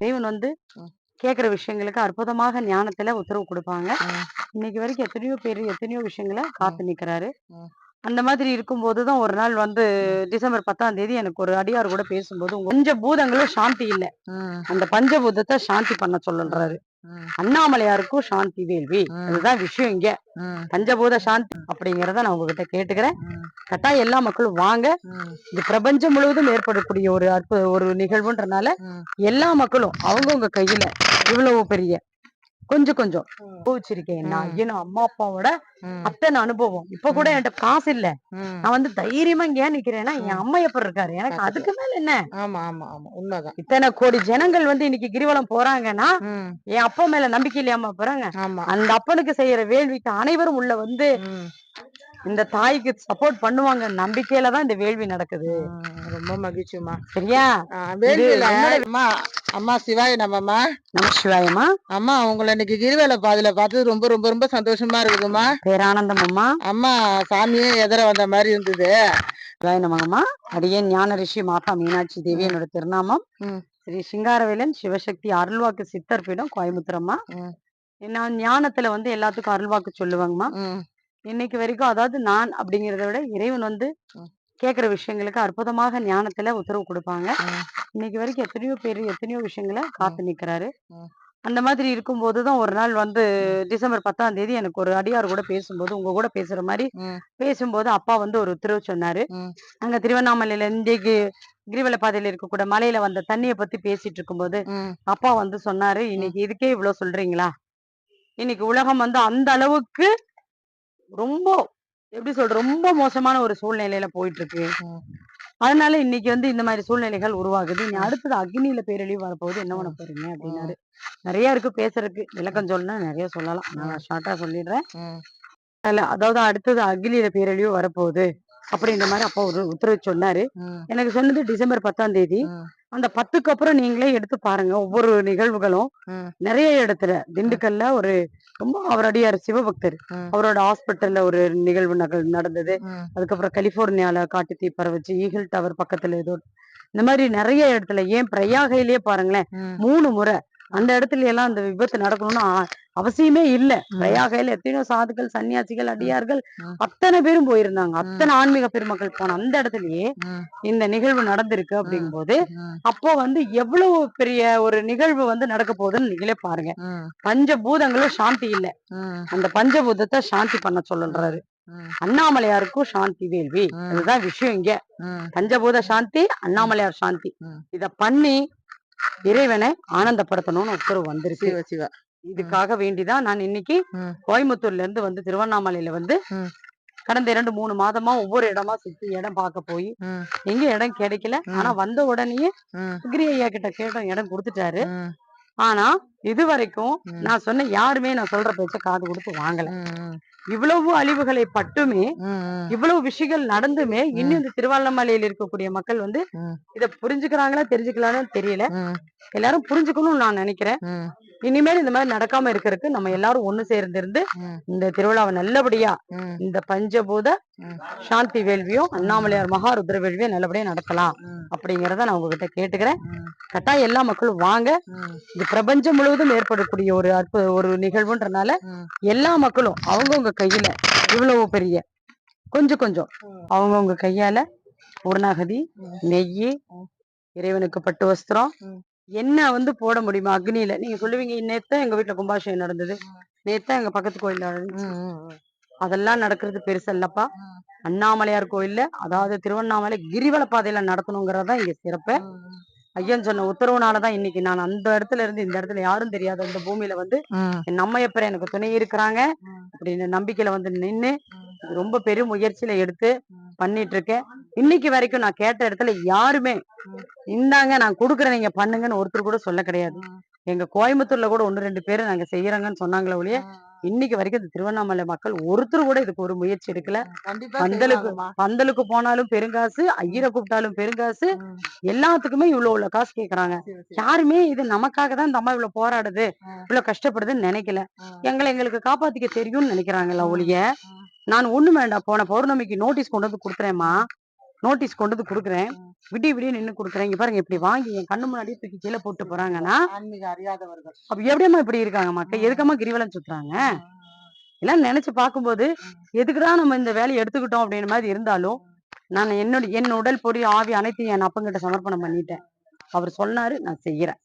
தேவன் வந்து ம். கேக்குற விஷயங்களுக்கு அற்புதமாக ஞானத்துல உத்தரவு கொடுப்பாங்க. இன்னைக்கு வரைக்கும் எத்தனையோ பேர் எத்தனையோ விஷயங்களை காத்து நிக்கிறாரு. அந்த மாதிரி இருக்கும்போது தான் ஒரு நாள் வந்து டிசம்பர் பத்தாம் தேதி எனக்கு ஒரு அடியார் கூட பேசும்போது உங்க பஞ்ச பூதங்களும் சாந்தி இல்ல. அந்த பஞ்சபூதத்தை சாந்தி பண்ண சொல்லுன்றாரு. அண்ணாமலையாருக்கும் சாந்தி வேள்வி. அதுதான் விஷயம் இங்க. பஞ்சபூத சாந்தி அப்படிங்கறத நான் உங்ககிட்ட கேட்டுக்கிறேன். கட்டாயம் எல்லா மக்களும் வாங்க. இது பிரபஞ்சம் முழுவதும் ஏற்படக்கூடிய ஒரு அற்புத ஒரு நிகழ்வுன்றனால. எல்லா மக்களும் அவங்கவங்க கையில இவ்வளவு பெரிய கொஞ்சம் கொஞ்சம். அனுபவிச்சிருக்கேன் நான். ஐயனும் அம்மா அப்பாவோட அத்தனை அனுபவம். இப்ப கூட. என்கிட்ட காசு இல்ல. நான் வந்து தைரியமா இங்க ஏன் நிக்கிறேன்னா என். அம்மா எப்ப இருக்காரு? எனக்கு அதுக்கு மேல என்ன? ஆமா ஆமா ஆமா. உண்மைதான். இத்தனை கோடி ஜனங்கள் வந்து இன்னைக்கு கிரிவலம் போறாங்கன்னா என் அப்பா மேல நம்பிக்கை இல்லையாம போறாங்க. ஆமா. அந்த அப்பனுக்கு செய்யற வேள்விக்கு அனைவரும் உள்ள வந்து இந்த தாய்க்கு சப்போர்ட் பண்ணுவாங்க நம்பிக்கையில தான் இந்த வேள்வி நடக்குது. ரொம்ப மகிழ்ச்சிமா சரியா? அம்மா அம்மா சிவாய நம்மம்மா நம சிவாயமா அம்மா உங்களை இன்னைக்கு கிரிவல பாதையில பார்த்து ரொம்ப ரொம்ப ரொம்ப சந்தோஷமா இருக்குதும்மா. பேரானந்தம் அம்மா அம்மா சாமியே எதிர வந்த மாதிரி இருந்தது. சிவாய அடியேன் ஞான ரிஷி மாதா மீனாட்சி தேவி என்னோட திருநாமம். ஸ்ரீ சிங்காரவேலன் சிவசக்தி அருள்வாக்கு சித்தர் பீடம் கோயம்புத்தூரம்மா. ம். நான் ஞானத்துல வந்து எல்லாத்துக்கும் அருள்வாக்கு சொல்லுவாங்கம்மா. இன்னைக்கு வரைக்கும் அதாவது நான் அப்படிங்கறத விட இறைவன் வந்து. கேக்குற விஷயங்களுக்கு அற்புதமாக ஞானத்துல உத்தரவு கொடுப்பாங்க. இன்னைக்கு வரைக்கும் எத்தனையோ பேர் எத்தனையோ விஷயங்களை காத்து நிக்கிறாரு. அந்த மாதிரி இருக்கும்போது தான் ஒரு நாள் வந்து டிசம்பர் பத்தாம் தேதி எனக்கு ஒரு அடியார் கூட பேசும்போது உங்க கூட பேசுற மாதிரி. பேசும்போது அப்பா வந்து ஒரு உத்தரவு சொன்னாரு. அங்க திருவண்ணாமலையில இருந்து கி- கிரிவல பாதையில இருக்கக்கூட மலையில வந்த தண்ணிய பத்தி பேசிட்டு இருக்கும்போது அப்பா வந்து சொன்னாரு இன்னைக்கு இதுக்கே இவ்வளவு சொல்றீங்களா இன்னைக்கு உலகம் வந்து அந்த அளவுக்கு ரொம்ப எப்படி சொல்ற ரொம்ப மோசமான ஒரு சூழ்நிலையில போயிட்டு இருக்கு. அதனால இன்னைக்கு வந்து இந்த மாதிரி சூழ்நிலைகள் உருவாகுது. ம். அடுத்தது அக்னியில பேரழிவு வரப்போகுது. என்ன பண்ண போறீங்க அப்படின்னாரு. நிறைய இருக்கு பேசுறதுக்கு. விளக்கம் சொல்லணும்னா நிறைய சொல்லலாம். நான் ஷார்ட்டா சொல்லிடுறேன். இல்ல அதாவது அடுத்தது அக்னியில பேரழிவு வரப்போகுது. அப்படின்ற மாதிரி அப்பா ஒரு உத்தரவு சொன்னாரு. எனக்கு சொன்னது டிசம்பர் பத்தாம் தேதி. அந்த பத்துக்கு அப்புறம் நீங்களே எடுத்து பாருங்க ஒவ்வொரு நிகழ்வுகளும். நிறைய இடத்துல. திண்டுக்கல்ல ஒரு ரொம்ப அவர் அடியார் சிவபக்தர். அவரோட ஹாஸ்பிட்டல்ல ஒரு நிகழ்வு நகல் நடந்தது. அதுக்கப்புறம் கலிபோர்னியால காட்டு தீ பரவச்சு ஈகிள் டவர் பக்கத்துல ஏதோ இந்த மாதிரி நிறைய இடத்துல. ஏன் பிரயாகையிலேயே பாருங்களேன் மூணு முறை அந்த இடத்துல எல்லாம் அந்த விபத்து நடக்கணும்னு அவசியமே இல்ல. பிரயாகையில எத்தனையோ சாதுக்கள் சன்னியாசிகள் அடியார்கள். அத்தனை பேரும் போயிருந்தாங்க. அத்தனை ஆன்மீக பெருமக்கள் போன அந்த இடத்துலயே இந்த நிகழ்வு நடந்திருக்கு அப்படிங்கும்போது ம், அப்போ வந்து எவ்வளவு பெரிய ஒரு நிகழ்வு வந்து நடக்க போகுதுன்னு நீங்களே பாருங்க. பஞ்சபூதங்களும் சாந்தி இல்ல. அந்த பஞ்சபூதத்தை சாந்தி பண்ண சொல்லுன்றாரு ம், அண்ணாமலையாருக்கும் சாந்தி வேள்வி. அதுதான் விஷயம் இங்க. பஞ்சபூத சாந்தி அண்ணாமலையார் சாந்தி. இத பண்ணி இறைவனை ஆனந்தப்படுத்தணும்னு உத்தரவு வந்திருக்கு. சிவ இதுக்காக வேண்டிதான் நான் இன்னைக்கு. கோயம்புத்தூர்ல இருந்து வந்து திருவண்ணாமலையில வந்து. கடந்த இரண்டு மூணு மாதமா ஒவ்வொரு இடமா சுத்தி இடம் பார்க்க போய் எங்க இடம் கிடைக்கல. ஆனா வந்த உடனேயே சுக்ரி ஐயா கிட்ட கேட்டோம் இடம் கொடுத்துட்டாரு. ஆனா இது வரைக்கும். நான் சொன்ன யாருமே நான் சொல்ற பேச்ச காது கொடுத்து வாங்கல. இவ்வளவு அழிவுகளை பட்டுமே இவ்வளவு விஷயங்கள் நடந்துமே இன்னும் இந்த திருவண்ணாமலையில இருக்கக்கூடிய மக்கள் வந்து. இத புரிஞ்சுக்கிறாங்களா தெரிஞ்சுக்கலாம்னு தெரியல. எல்லாரும் புரிஞ்சுக்கணும்னு நான் நினைக்கிறேன். இனிமேல் இந்த மாதிரி நடக்காம இருக்கிறதுக்கு நம்ம எல்லாரும் ஒண்ணு சேர்ந்திருந்து இந்த திருவிழாவை நல்லபடியா இந்த பஞ்சபூத. சாந்தி வேள்வியும் அண்ணாமலையார் மகா ருத்ர வேள்வியும் நல்லபடியா நடத்தலாம் அப்படிங்கறத நான் உங்ககிட்ட கேட்டுக்கிறேன். கட்டாயம் எல்லா மக்களும் வாங்க. இது பிரபஞ்சம் முழுவதும் ஏற்படக்கூடிய ஒரு அற்புத ஒரு நிகழ்வுன்றனால. எல்லா மக்களும் அவங்கவங்க கையில இவ்வளவு பெரிய கொஞ்சம் கொஞ்சம். அவங்கவங்க கையால ம். நெய். இறைவனுக்கு பட்டு வஸ்திரம். என்ன வந்து போட முடியுமா அக்னியில நீங்க சொல்லுவீங்க நேத்தான் எங்க வீட்டுல கும்பாபிஷேகம் நடந்தது நேத்தான் எங்க பக்கத்து கோயில்ல நடந்துச்சு அதெல்லாம் நடக்கிறது பெருசு இல்லப்பா ம். அண்ணாமலையார் கோயில்ல அதாவது திருவண்ணாமலை கிரிவல பாதையில நடத்தணுங்கிறதா இங்க சிறப்பு ஐயன் சொன்ன உத்தரவுனாலதான் இன்னைக்கு நான் அந்த இடத்துல இருந்து இந்த இடத்துல யாரும் தெரியாத இந்த பூமியில வந்து என் அம்மையப்பர் எனக்கு துணை இருக்கிறாங்க. அப்படின்னு நம்பிக்கையில வந்து. இது ரொம்ப பெரும் முயற்சியில எடுத்து. பண்ணிட்டு இருக்கேன் இன்னைக்கு வரைக்கும் நான் கேட்ட இடத்துல யாருமே. இந்தாங்க நான் கொடுக்குறேன் நீங்க பண்ணுங்கன்னு ஒருத்தர் கூட சொல்ல கிடையாது. எங்க கோயம்புத்தூர்ல கூட ஒண்ணு ரெண்டு பேரு நாங்க செய்யறோங்கன்னு சொன்னாங்களே ஒழிய இன்னைக்கு வரைக்கும் இந்த திருவண்ணாமலை மக்கள் ஒருத்தர் கூட இதுக்கு ஒரு முயற்சி எடுக்கல பந்தலுக்கு. பந்தலுக்கு போனாலும் பெருங்காசு ஐயரை கூப்பிட்டாலும் பெருங்காசு எல்லாத்துக்குமே இவ்வளவு இவ்வளவு காசு கேக்குறாங்க. யாருமே இது நமக்காக தான் இந்த அம்மா இவ்வளவு போராடுது. இவ்வளவு கஷ்டப்படுதுன்னு நினைக்கல. எங்களை எங்களுக்கு காப்பாத்திக்க தெரியும்னு நினைக்கிறாங்களா. ஒழிய ஆ. நான் ஒண்ணு வேண்டாம் போன பௌர்ணமிக்கு நோட்டீஸ் கொண்டு வந்து கொடுத்துறேம்மா நோட்டீஸ் கொண்டு வந்து குடுக்குறேன். விடிய விடிய நின்னு குடுக்குறேன். இங்க பாருங்க இப்படி வாங்கி என் கண்ணு முன்னாடியே தூக்கி கீழே போட்டு போறாங்கன்னா அறியாதவர்கள். அப்ப எப்படியம்மா இப்படி இருக்காங்க மக்கள். எதுக்கம்மா கிரிவலம் சுத்துறாங்க? எல்லாம் நினைச்சு பார்க்கும்போது ம். எதுக்குடா நம்ம இந்த வேலையை எடுத்துக்கிட்டோம் அப்படின்னு மாதிரி இருந்தாலும் நான் என்னோட என் உடல் பொறி ஆவி அனைத்தையும் என் அப்பங்கிட்ட சமர்ப்பணம் பண்ணிட்டேன். அவர் சொன்னாரு நான் செய்யறேன்.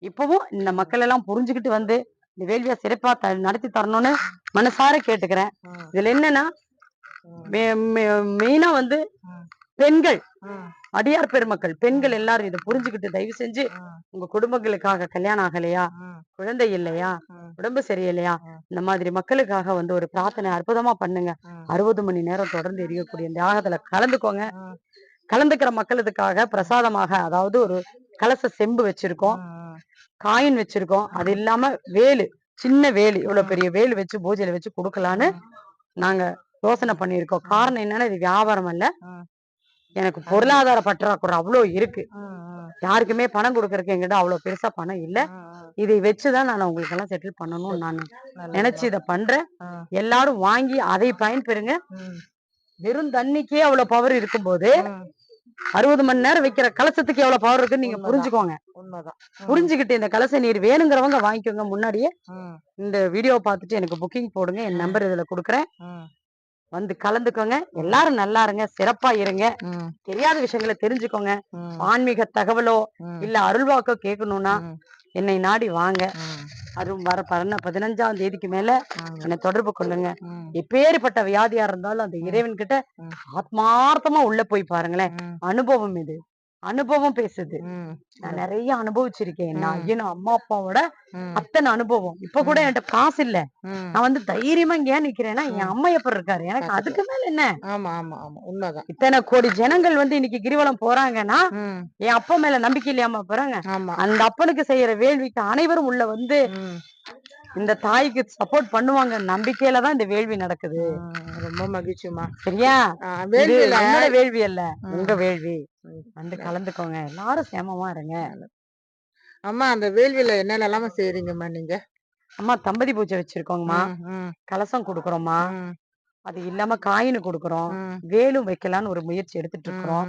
இப்பவும் இந்த மக்கள் எல்லாம் புரிஞ்சுக்கிட்டு வந்து இந்த வேள்வியை சிறப்பா த- நடத்தி தரணும்னு மனசார கேட்டுக்கிறேன். இதுல என்னன்னா மெயினா வந்து. பெண்கள். அடியார் பெருமக்கள் பெண்கள் எல்லாரும் இதை புரிஞ்சுக்கிட்டு தயவு செஞ்சு உங்க குடும்பங்களுக்காக கல்யாணம் ஆகலையா? குழந்தை இல்லையா? உடம்பு சரியில்லையா. இந்த மாதிரி மக்களுக்காக வந்து ஒரு பிரார்த்தனை அற்புதமா பண்ணுங்க. அறுபது மணி நேரம் தொடர்ந்து எரியக்கூடிய இந்த யாகத்துல கலந்துக்கோங்க. கலந்துக்கிற மக்களுக்காக பிரசாதமாக அதாவது ஒரு கலச செம்பு வச்சிருக்கோம். காயின் வச்சிருக்கோம். அது இல்லாம வேலு சின்ன வேலு இவ்வளவு பெரிய வேலு வச்சு பூஜையில வச்சு கொடுக்கலான்னு நாங்க யோசனை பண்ணியிருக்கோம். காரணம் என்னன்னா இது வியாபாரம் அல்ல. எனக்கு பொருளாதார பற்றாக்குறை அவ்வளவு இருக்கு. யாருக்குமே பணம் கொடுக்கறதுக்கு எங்கிட்ட அவ்வளவு பெருசா பணம் இல்ல. இதை வச்சுதான் நான் உங்களுக்கு எல்லாம் செட்டில் பண்ணணும்னு நான். நினைச்சு இதை பண்றேன். எல்லாரும் வாங்கி அதை பயன்பெறுங்க. வெறும் தண்ணிக்கே அவ்வளவு பவர் இருக்கும்போது. அறுபது மணி நேரம் வைக்கிற கலசத்துக்கு எவ்வளவு பவர் இருக்குன்னு நீங்க. புரிஞ்சுக்கோங்க. புரிஞ்சுக்கிட்டு இந்த கலச நீர் வேணுங்கிறவங்க வாங்கிக்கோங்க முன்னாடியே. இந்த வீடியோ பார்த்துட்டு எனக்கு புக்கிங் போடுங்க. என் நம்பர் இதுல கொடுக்குறேன். வந்து கலந்துக்கோங்க. எல்லாரும் நல்லா இருங்க. சிறப்பா இருங்க. தெரியாத விஷயங்களை தெரிஞ்சுக்கோங்க. ஆன்மீக தகவலோ இல்ல அருள்வாக்கோ கேட்கணும்னா என்னை நாடி வாங்க. அதுவும் வர பதின பதினஞ்சாம் தேதிக்கு மேல. என்னை தொடர்பு கொள்ளுங்க. எப்பேற்பட்ட வியாதியா இருந்தாலும் அந்த இறைவன் கிட்ட. ஆத்மார்த்தமா உள்ள போய் பாருங்களேன். அனுபவம் இது. அனுபவம் பேசுது. நான் நிறைய அனுபவிச்சிருக்கேன். நான் ஐயனும் அம்மா அப்பாவோட அத்தனை அனுபவம். இப்ப கூட. என்கிட்ட காசு இல்ல. நான் வந்து தைரியமா இங்க ஏன் நிக்கிறேன்னா என். அம்மா எப்ப இருக்காரு? எனக்கு அதுக்கு மேல என்ன? ஆமா ஆமா ஆமா. உண்மைதான். இத்தனை கோடி ஜனங்கள் வந்து இன்னைக்கு கிரிவலம் போறாங்கன்னா என் அப்பா மேல நம்பிக்கை இல்லாம போறாங்க. அந்த அப்பனுக்கு செய்யற வேள்விக்கு அனைவரும் உள்ள வந்து இந்த தாய்க்கு சப்போர்ட் பண்ணுவாங்க நம்பிக்கையில தான் இந்த வேள்வி நடக்குது. ரொம்ப மகிழ்ச்சிமா சரியா? என்னோட வேள்வி அல்ல. உங்க வேள்வி. வந்து கலந்துக்கோங்க. எல்லாரும் சேமமா இருங்க. அம்மா அந்த வேள்வியில என்னென்னலாம செய்றீங்கம்மா நீங்க? அம்மா தம்பதி பூஜை வச்சிருக்கோங்கம்மா. கலசம் கொடுக்குறோம்மா. அது இல்லாம காயின் கொடுக்குறோம். வேலும் வைக்கலாம்னு ஒரு முயற்சி எடுத்துட்டு இருக்கிறோம்.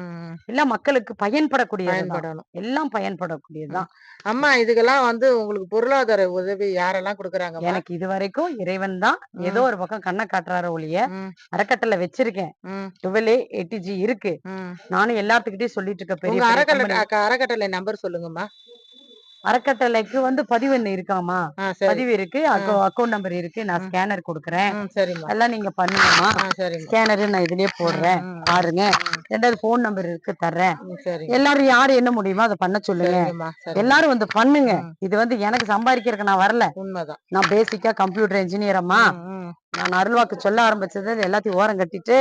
எல்லாம் மக்களுக்கு பயன்படக்கூடியது பயன்படணும். எல்லாம் பயன்படக்கூடியதுதான் அம்மா இதுக்கெல்லாம் வந்து உங்களுக்கு பொருளாதார உதவி யாரெல்லாம் கொடுக்குறாங்கம்மா எனக்கு இது வரைக்கும் இறைவன் தான். ஏதோ ஒரு பக்கம் கண்ணை காட்டுறாரு ஒழிய அறக்கட்டளை வச்சிருக்கேன். டுவெல் எயிட்டி ஜி இருக்கு. நானும் எல்லாத்துக்கிட்டையும் சொல்லிட்டு இருக்க பெரிய அறக்கட்டளை நம்பர் சொல்லுங்கம்மா. அறக்கட்டளைக்கு வந்து பதிவு எண் இருக்காமா? பதிவு இருக்கு. அக்கௌண்ட் நம்பர் இருக்கு. நான். ஸ்கேனர் கொடுக்குறேன். எல்லாம் நீங்க பண்ணுங்கம்மா. சரிம்மா. ஸ்கேனர் நான் இதுலயே போடுறேன். பாருங்க. ரெண்டாவது போன் நம்பர் இருக்கு தர்றேன். எல்லாரும் யாரு என்ன முடியுமோ அதை பண்ண சொல்லுங்க. எல்லாரும் வந்து பண்ணுங்க. இது வந்து எனக்கு சம்பாதிக்கிறதுக்கு நான் வரல. நான் பேசிக்கா கம்ப்யூட்டர் இன்ஜினியர் அம்மா. நான் அருள்வாக்கு சொல்ல ஆரம்பிச்சது எல்லாத்தையும் ஓரம் கட்டிட்டு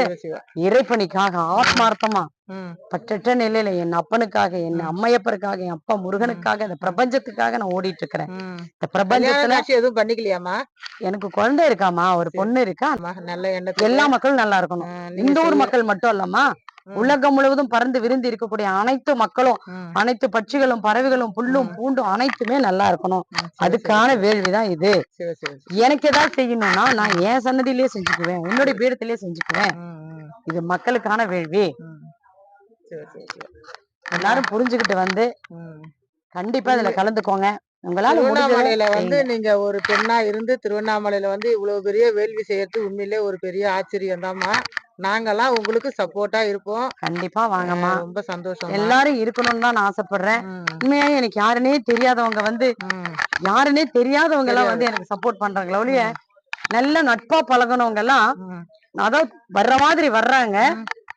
இறைப்பணிக்காக ஆத்மார்த்தமா பற்றற்ற நிலையில என் அப்பனுக்காக என். அம்மையப்பருக்காக என் அப்பா முருகனுக்காக இந்த பிரபஞ்சத்துக்காக நான் ஓடிட்டு இருக்கிறேன். இந்த பிரபஞ்சத்துல எதுவும் பண்ணிக்கலையாம்மா? எனக்கு குழந்தை இருக்காமா ஒரு. பொண்ணு இருக்கா? நல்ல எல்லா மக்களும் நல்லா இருக்கணும். இந்த ஊர் மக்கள் மட்டும் இல்லம்மா. உலகம் முழுவதும் பறந்து விரிந்து இருக்கக்கூடிய அனைத்து மக்களும் அனைத்து பட்சிகளும் பறவைகளும் புல்லும். பூண்டும் அனைத்துமே நல்லா இருக்கணும். அதுக்கான வேள்விதான் இது. எனக்கு ஏதாவது செய்யணும்னா நான் என் சன்னதியிலேயே செஞ்சுக்குவேன் என்னுடைய பீடத்திலேயே செஞ்சுக்குவேன். இது மக்களுக்கான வேள்வி. எல்லாரும் புரிஞ்சுக்கிட்டு வந்து. கண்டிப்பா இதுல கலந்துக்கோங்க. உங்களால திருவண்ணாமலையில வந்து நீங்க ஒரு பெண்ணா இருந்து திருவண்ணாமலையில வந்து இவ்வளவு பெரிய வேள்வி செய்யறது உண்மையிலே ஒரு பெரிய ஆச்சரியம் தாம்மா நாங்கெல்லாம் உங்களுக்கு சப்போர்ட்டா இருப்போம். கண்டிப்பா வாங்கம்மா. ரொம்ப சந்தோஷம் எல்லாரும் இருக்கணும்னு தான் நான் ஆசைப்படுறேன். உண்மையாவே எனக்கு யாருன்னே தெரியாதவங்க வந்து யாருன்னே தெரியாதவங்க எல்லாம் வந்து எனக்கு சப்போர்ட் பண்றாங்களே ஒழிய நல்ல நட்பா பழகுனவங்க எல்லாம் அதான் வர்ற மாதிரி வர்றாங்க.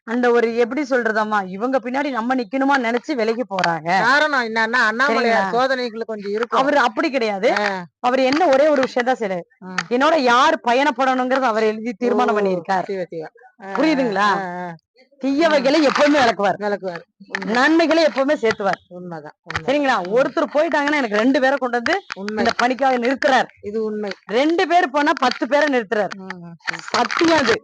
அந்த ஒரு எப்படி சொல்றதம்மா இவங்க பின்னாடி நம்ம நிக்கணுமா நினைச்சு விலகி போறாங்க. காரணம் என்னன்னா அண்ணாமலையார்? சோதனைகள் கொஞ்சம் இருக்கும். அவரு அப்படி கிடையாது. அவர் என்ன ஒரே ஒரு விஷயம் தான் ம். என்னோட யார் பயணப்படணுங்கிறது அவர் எழுதி தீர்மானம் பண்ணியிருக்கார். புரியுதுங்களா? ஆ, தீயவைகளை எப்பவுமே விளக்குவார். விளக்குவார். நன்மைகளை எப்பவுமே சேர்த்துவார். உண்மைதான் உண்மை, சரிங்களா? ஒருத்தர் போயிட்டாங்கன்னா எனக்கு ரெண்டு பேரை கொண்டு வந்து உண்மை. இந்த பணிக்காக நிறுத்துறார். இது உண்மை. ரெண்டு பேர் போனா பத்து பேரை நிறுத்துறார். சத்தியம் அது.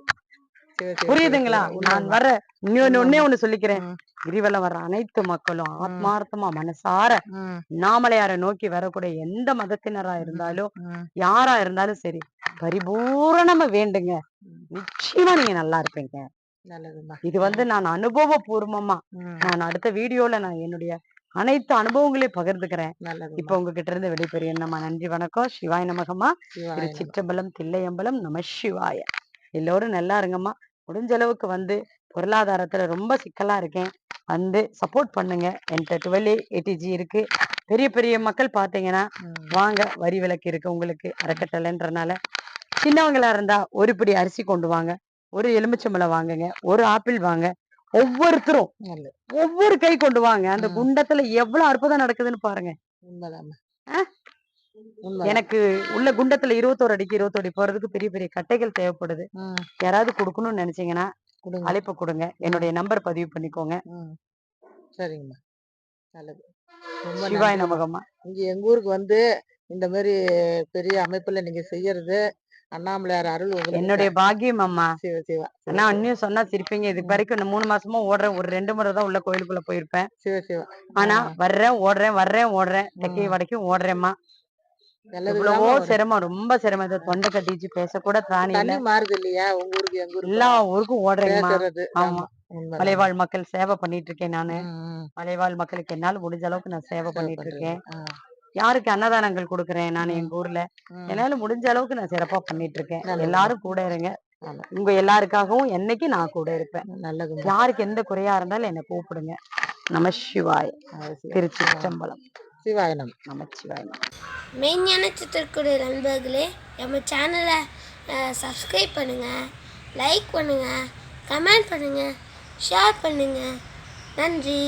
புரியுதுங்களா. நான். வர இன்னொன்னு ஒண்ணே ஒண்ணு சொல்லிக்கிறேன். கிரிவலம் வர்ற அனைத்து மக்களும் ஆத்மார்த்தமா மனசார ம், நாமலையாரை நோக்கி வரக்கூடிய எந்த மதத்தினரா இருந்தாலும். யாரா இருந்தாலும் சரி பரிபூரணமா வேண்டுங்க. நிச்சயமா நீங்க நல்லா இருப்பீங்க. இது வந்து நான் அனுபவபூர்வமா ம், நான் அடுத்த வீடியோல நான் என்னுடைய அனைத்து அனுபவங்களையும் பகிர்ந்துக்கிறேன். இப்ப உங்ககிட்ட இருந்து விடைபெறும் என்னம்மா நன்றி வணக்கம். சிவாய நமகம்மா திரு. சிற்றம்பலம் தில்லையம்பலம். நம சிவாய. எல்லோரும் நல்லா இருங்கம்மா. முடிஞ்ச அளவுக்கு வந்து பொருளாதாரத்துல ரொம்ப சிக்கலா இருக்கேன். வந்து சப்போர்ட் பண்ணுங்க. என்கிட்ட டுவெல் ஏடிஜி இருக்கு. பெரிய பெரிய மக்கள் பாத்தீங்கன்னா ம், வாங்க வரி விலக்கு இருக்கு உங்களுக்கு. அறக்கட்டளைன்றனால சின்னவங்களா இருந்தா ஒரு பிடி அரிசி கொண்டு வாங்க. ஒரு எலுமிச்சம்பழம் வாங்குங்க. ஒரு ஆப்பிள் வாங்க. ஒவ்வொருத்தரும் ஒவ்வொரு கை கொண்டு வாங்க. அந்த. குண்டத்துல எவ்வளவு அற்புதம் நடக்குதுன்னு பாருங்க. எனக்கு உள்ள குண்டத்துல இருபத்தோரு அடிக்கு இருபத்தோரு அடி போறதுக்கு பெரிய பெரிய கட்டைகள் தேவைப்படுது. யாராவது கொடுக்கணும்னு நினைச்சீங்கன்னா அழைப்பு கொடுங்க. என்னுடைய நம்பர் பதிவு பண்ணிக்கோங்க. சரிங்கம்மா. நல்லது. சிவாய். நமகம்மா. இங்க எங்க ஊருக்கு வந்து இந்த மாதிரி பெரிய அமைப்புல நீங்க செய்யறது அண்ணாமலையார் அருள் என்னுடைய பாக்கியம் அம்மா ஆனா இன்னும் சொன்னா சிரிப்பீங்க. இது வரைக்கும் இந்த மூணு மாசமா ஓடுறேன் ஒரு ரெண்டு முறை தான் உள்ள கோயிலுக்குள்ள போயிருப்பேன். ஆனா வர்றேன் ஓடுறேன் வர்றேன் ஓடுறேன். தெற்கை ம். வடக்கும் ஓடுறேம்மா. எவ்வளவோ. சிரமம் ரொம்ப சிரமம். இந்த தொண்டை கட்டிச்சு பேசக்கூட திராணி இல்ல தண்ணி மாறுது இல்லையா உங்க ஊருக்கு எங்க ஊருக்கு எல்லா ஊருக்கும் பேசுறது. ஆமா. மலைவாழ் மக்கள் சேவை பண்ணிட்டு இருக்கேன் நானு. மலைவாழ் மக்களுக்கு என்னால முடிஞ்ச அளவுக்கு நான் சேவை பண்ணிட்டு. இருக்கேன் யாருக்கு அன்னதானங்கள் கொடுக்குறேன் நான். எங்க ஊர்ல. என்னால முடிஞ்ச அளவுக்கு நான் சிறப்பா பண்ணிட்டு இருக்கேன் நல்லது. எல்லாரும் கூட இருங்க. நல்லது. உங்க எல்லாருக்காகவும் என்னைக்கு நான் கூட இருப்பேன். நல்லதும்மா. யாருக்கு எந்த குறையா இருந்தாலும் என்னை கூப்பிடுங்க. நம சிவாய். அது சிவா. சிவாயனம். நமச்சிவாயனம் மெய்ஞான சித்திரக்கூடிய நண்பர்களே நம்ம சேனலை சப்ஸ்கிரைப் பண்ணுங்கள் லைக் பண்ணுங்கள் கமெண்ட் பண்ணுங்கள் ஷேர் பண்ணுங்கள் நன்றி.